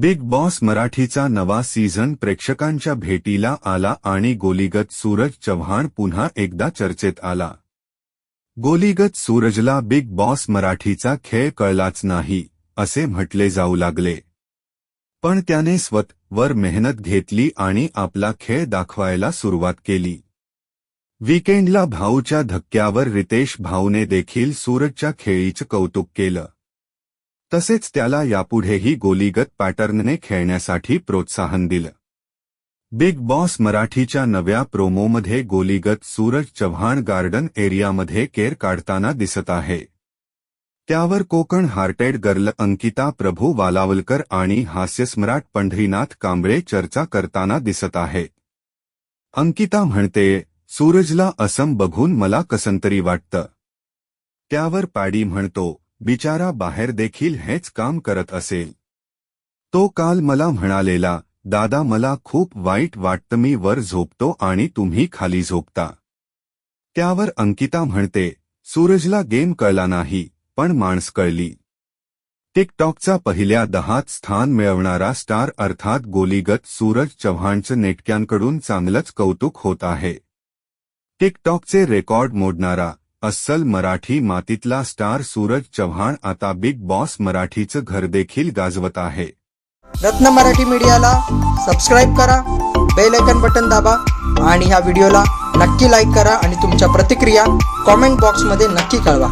Big boss मराठीचा नवा season प्रेक्षकांच्या भेटीला आला आणि गोलीगत सूरज चव्हाण पुन्हा एकदा चर्चेत आला. गोलीगत सूरजला बिग बॉस मराठीचा खेळ कळलाच नाही असे म्हटले जाऊ लागले. पण त्याने स्वतःवर मेहनत घेतली आणि आपला खेळ दाखवायला सुरुवात केली. वीकेंडला भाऊच्या धक्क्यावर रितेश भाऊने देखील सूरजच्या खेळीचं कौतुक केलं. तसेच त्याला यापुढेही गोलीगत पॅटर्नने खेळण्यासाठी प्रोत्साहन दिलं. बिग बॉस मराठीच्या नव्या प्रोमोमध्ये गोलीगत सूरज चव्हाण गार्डन एरियामध्ये केर काढताना दिसत आहे. त्यावर कोकण हार्टेड गर्ल अंकिता प्रभू वालावलकर आणि हास्यस्मराट पंढरीनाथ कांबळे चर्चा करताना दिसत आहे. अंकिता म्हणते सूरजला असम बघून मला कसंतरी वाटतं. त्यावर पॅडी म्हणतो बिचारा बाहेर देखील हेच काम करत असेल. तो काल मला म्हणालेला दादा मला खूप वाईट वाटतं मी वर झोपतो आणि तुम्ही खाली झोपता. त्यावर अंकिता म्हणते सूरजला गेम कळला नाही पण माणस कळली. टिकटॉकचा पहिल्या दहात स्थान मिळवणारा स्टार अर्थात गोलीगत सूरज चव्हाणचं नेटक्यांकडून चांगलंच कौतुक होत आहे. टिकटॉकचे रेकॉर्ड मोडणारा अस्सल मराठी मातीतला स्टार सूरज चव्हाण आता बिग बॉस मराठीचं घर देखील गाजवत आहे. रत्न मराठी मीडियाला सबस्क्राईब करा बेल आयकन बटन दाबा आणि ह्या व्हिडिओला नक्की लाईक करा आणि तुमच्या प्रतिक्रिया कॉमेंट बॉक्समध्ये नक्की कळवा.